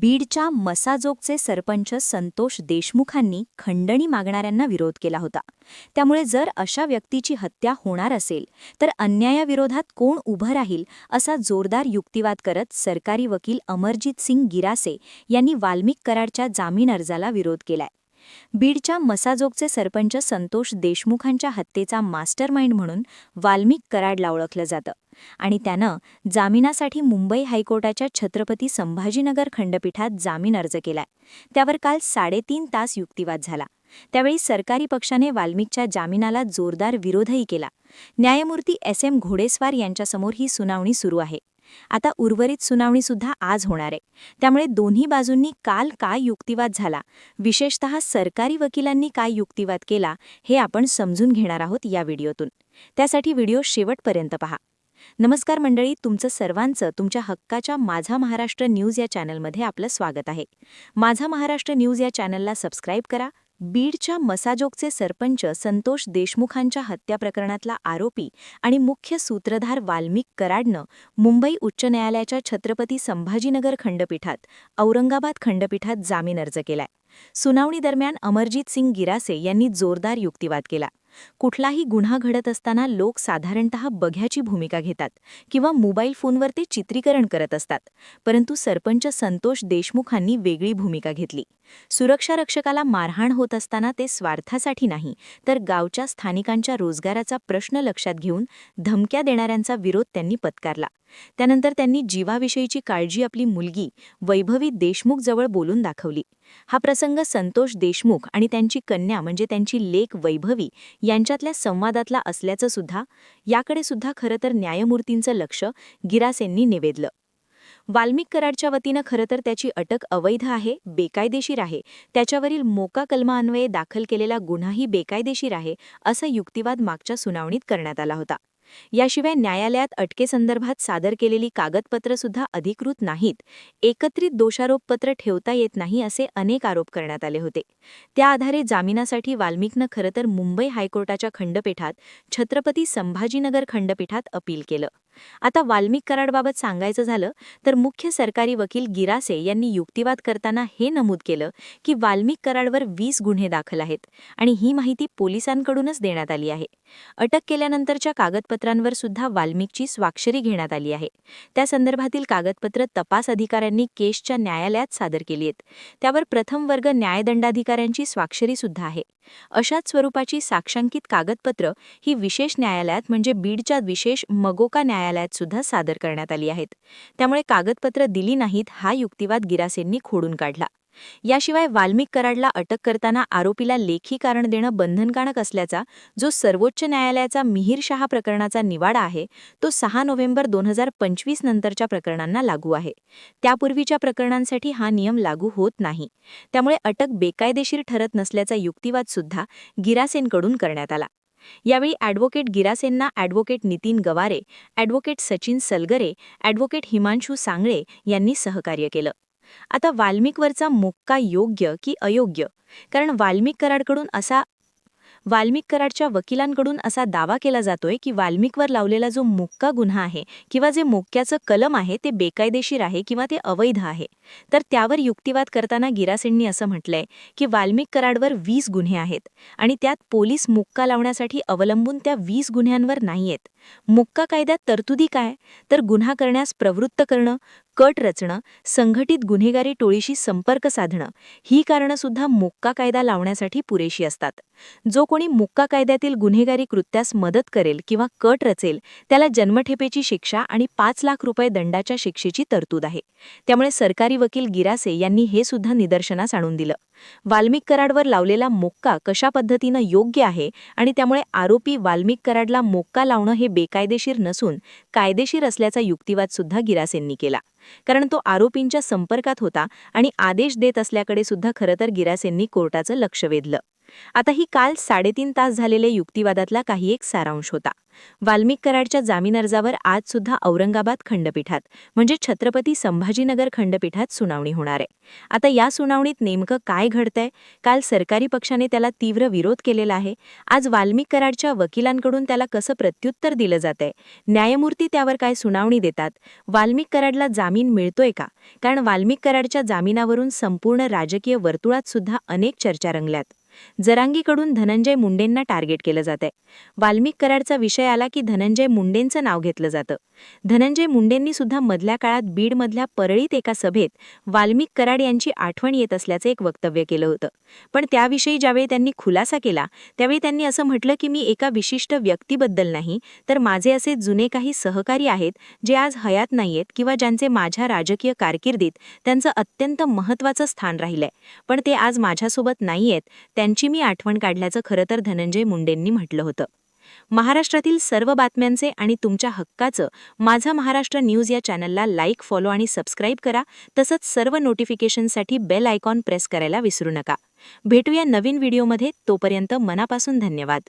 बीडच्या मसाजोगचे सरपंच संतोष देशमुखांनी खंडणी मागणाऱ्यांना विरोध केला होता. त्यामुळे जर अशा व्यक्तीची हत्या होणार असेल तर अन्यायाविरोधात कोण उभं राहील असा जोरदार युक्तिवाद करत सरकारी वकील अमरजित सिंग गिरासे यांनी वाल्मिक कराडच्या जामीन अर्जाला विरोध केलाय. बीडच्या मसाजोगचे सरपंच संतोष देशमुखांच्या हत्येचा मास्टरमाइंड म्हणून वाल्मिक कराडला ओळखलं जातं. आणि त्यानं जामिनासाठी मुंबई हायकोर्टाच्या छत्रपती संभाजीनगर खंडपीठात जामीन अर्ज केलाय. त्यावर काल साडेतीन तास युक्तिवाद झाला. त्यावेळी सरकारी पक्षाने वाल्मिकच्या जामिनाला जोरदार विरोधही केला. न्यायमूर्ती एस एम घोडेस्वार यांच्यासमोर ही सुनावणी सुरू आहे. आता उर्वरित सुनावणीसुद्धा आज होणार आहे. त्यामुळे दोन्ही बाजूंनी काल काय युक्तिवाद झाला? विशेषतः सरकारी वकिलांनी काय युक्तिवाद केला? हे आपण समजून घेणार आहोत या व्हिडिओतून. त्यासाठी व्हिडिओ शेवटपर्यंत पहा. नमस्कार मंडळी तुमचं सर्वांचं तुमच्या हक्काच्या माझा महाराष्ट्र न्यूज या चॅनलमध्ये आपलं स्वागत आहे. माझा महाराष्ट्र न्यूज या चॅनलला सबस्क्राईब करा बीडच्या मसाजोगचे सरपंच संतोष देशमुखांच्या हत्या प्रकरणातला आरोपी आणि मुख्य सूत्रधार वाल्मिक कराडनं मुंबई उच्च न्यायालयाच्या छत्रपती संभाजीनगर खंडपीठात औरंगाबाद खंडपीठात जामीन अर्ज केलाय. सुनावणी दरम्यान अमरजित सिंग गिरासे यांनी जोरदार युक्तिवाद केला. कुठलाही गुन्हा घडत असताना लोक साधारणत बघ्याची भूमिका घेतात किंवा मोबाईल फोनवर ते चित्रीकरण करत असतात. परंतु सरपंच संतोष देशमुखांनी वेगळी भूमिका घेतली. सुरक्षा रक्षकाला मारहाण होत असताना ते स्वार्थासाठी नाही तर गावच्या स्थानिकांच्या रोजगाराचा प्रश्न लक्षात घेऊन धमक्या देणाऱ्यांचा विरोध त्यांनी पत्कारला. त्यानंतर त्यांनी जीवाविषयीची काळजी आपली मुलगी वैभवी देशमुख जवळ बोलून दाखवली. हा प्रसंग संतोष देशमुख आणि त्यांची कन्या म्हणजे त्यांची लेख वैभवी यांच्यातल्या संवादातला असल्याचं सुद्धा याकडे सुद्धा खरं तर न्यायमूर्तींचं लक्ष गिरासेंनी निवेदलं. वाल्मिक कराडच्या वतीनं खरं तर त्याची अटक अवैध आहे बेकायदेशीर आहे. त्याच्यावरील मोका कलमान्वये दाखल केलेला गुन्हाही बेकायदेशीर आहे असा युक्तिवाद मागच्या सुनावणीत करण्यात आला होता. याशिवाय न्यायालयात अटकेसंदर्भात सादर केलेली कागदपत्रसुद्धा अधिकृत नाहीत. एकत्रित दोषारोपपत्र ठेवता येत नाही असे अनेक आरोप करण्यात आले होते. त्या आधारे जामिनासाठी वाल्मिकनं खरं तर मुंबई हायकोर्टाच्या खंडपीठात छत्रपती संभाजीनगर खंडपीठात अपील केलं. आता वाल्मिक कराडबाबत सांगायचं झालं तर मुख्य सरकारी वकील गिरासे यांनी युक्तिवाद करताना हे नमूद केलं की वाल्मिक कराडवर वीस गुन्हे दाखल आहेत आणि ही माहिती पोलिसांकडूनच देण्यात आली आहे. अटक केल्यानंतरच्या कागदपत्रांवर सुद्धा वाल्मिकची स्वाक्षरी घेण्यात आली आहे. त्या संदर्भातील कागदपत्र तपास अधिकाऱ्यांनी केसच्या न्यायालयात सादर केली आहेत. त्यावर प्रथम वर्ग न्यायदंडाधिकाऱ्यांची स्वाक्षरी सुद्धा आहे. अशाच स्वरूपाची साक्षांकित कागदपत्र ही विशेष न्यायालयात म्हणजे बीडच्या विशेष मगोका न्यायालयात न्यायालयात सुद्धा सादर करण्यात आली आहेत. त्यामुळे कागदपत्र दिली नाहीत हा युक्तिवाद गिरासेंनी खोडून काढला. याशिवाय वाल्मिक कराडला अटक करताना आरोपीला लेखी कारण देणं बंधनकारक असल्याचा जो सर्वोच्च न्यायालयाचा मिहीर शहा प्रकरणाचा निवाडा आहे तो सहा नोव्हेंबर दोन हजार पंचवीस नंतरच्या प्रकरणांना लागू आहे. त्यापूर्वीच्या प्रकरणांसाठी हा नियम लागू होत नाही. त्यामुळे अटक बेकायदेशीर ठरत नसल्याचा युक्तिवाद सुद्धा गिरासेंकडून करण्यात आला. यावेळी advocate गिरासेंना advocate Nitin Gaware advocate Sachin Salgare advocate Himanshu Sangle यांनी सहकार्य केलं. आता वाल्मिकवरचा मुक्का योग्य की अयोग्य? कारण वाल्मिक कराडकडून असा वाल्मिक कराडच्या वकिलांकडून असा दावा केला जातोय की वाल्मिकवर लावलेला जो मुक्का गुन्हा आहे किंवा जे मोक्याचं कलम आहे ते बेकायदेशीर आहे किंवा ते अवैध आहे तर त्यावर युक्तिवाद करताना गिरासेंनी असं म्हटलंय की वाल्मिक कराडवर वीस गुन्हे आहेत आणि त्यात पोलीस मुक्का लावण्यासाठी अवलंबून त्या वीस गुन्ह्यांवर नाहीयेत. मुक्का कायद्यात तरतुदी काय? तर गुन्हा करण्यास प्रवृत्त करणं कट रचणं संघटित गुन्हेगारी टोळीशी संपर्क साधणं ही कारणंसुद्धा मोक्का मुक्का कायदा लावण्यासाठी पुरेशी असतात. जो कोणी मुक्का कायद्यातील गुन्हेगारी कृत्यास मदत करेल किंवा कट रचेल त्याला जन्मठेपेची शिक्षा आणि पाच लाख रुपये दंडाच्या शिक्षेची तरतूद आहे. त्यामुळे सरकारी वकील गिरासे यांनी हे सुद्धा निदर्शनास आणून दिलं. वाल्मिक कराडवर लावलेला मोक्का कशा पद्धतीनं योग्य आहे आणि त्यामुळे आरोपी वाल्मिक कराडला मोक्का लावणं हे बेकायदेशीर नसून कायदेशीर असल्याचा युक्तिवाद सुद्धा गिरासेंनी केला. कारण तो आरोपींच्या संपर्कात होता आणि आदेश देत असल्याकडे सुद्धा खरं तर गिरासेंनी कोर्टाचं लक्ष वेधलं. आता ही काल साडेतीन तास झालेले युक्तिवादातला काही एक सारांश होता. वाल्मिक कराडच्या जामीन अर्जावर आज सुद्धा औरंगाबाद खंडपीठात म्हणजे छत्रपती संभाजीनगर खंडपीठात सुनावणी होणार आहे. आता या सुनावणीत नेमकं काय घडतंय? काल सरकारी पक्षाने त्याला तीव्र विरोध केलेला आहे. आज वाल्मिक कराडच्या वकिलांकडून त्याला कसं प्रत्युत्तर दिलं जातंय? न्यायमूर्ती त्यावर काय सुनावणी देतात? वाल्मिक कराडला जामीन मिळतोय का? कारण वाल्मिक कराडच्या जामिनावरून संपूर्ण राजकीय वर्तुळात सुद्धा अनेक चर्चा रंगल्यात. जरांगीकडून धनंजय मुंडेंना टार्गेट केलं जातंय. वाल्मिक कराडचा विषय आला की धनंजय मुंडेंचं नाव घेतलं जातं. धनंजय मुंडेंनी सुद्धा मधल्या काळात बीडमधल्या परळीत एका सभेत वाल्मिक कराड यांची आठवण येत असल्याचं एक वक्तव्य केलं होतं. पण त्याविषयी ज्यावेळी त्यांनी खुलासा केला त्यावेळी त्यांनी असं म्हटलं की मी एका विशिष्ट व्यक्तीबद्दल नाही तर माझे असे जुने काही सहकारी आहेत जे आज हयात नाहीयेत किंवा ज्यांचे माझ्या राजकीय कारकिर्दीत त्यांचं अत्यंत महत्त्वाचं स्थान राहिलंय. पण ते आज माझ्यासोबत नाहीयेत त्यांची मी आठवण काढल्याचं खरं तर धनंजय मुंडेंनी म्हटलं होतं. महाराष्ट्रातील सर्व बातम्यांचे आणि तुमच्या हक्काचं माझा महाराष्ट्र न्यूज या चॅनलला लाईक फॉलो आणि सबस्क्राईब करा. तसंच सर्व नोटिफिकेशनसाठी बेल आयकॉन प्रेस करायला विसरू नका. भेटूया नवीन व्हिडिओमध्ये. तोपर्यंत मनापासून धन्यवाद.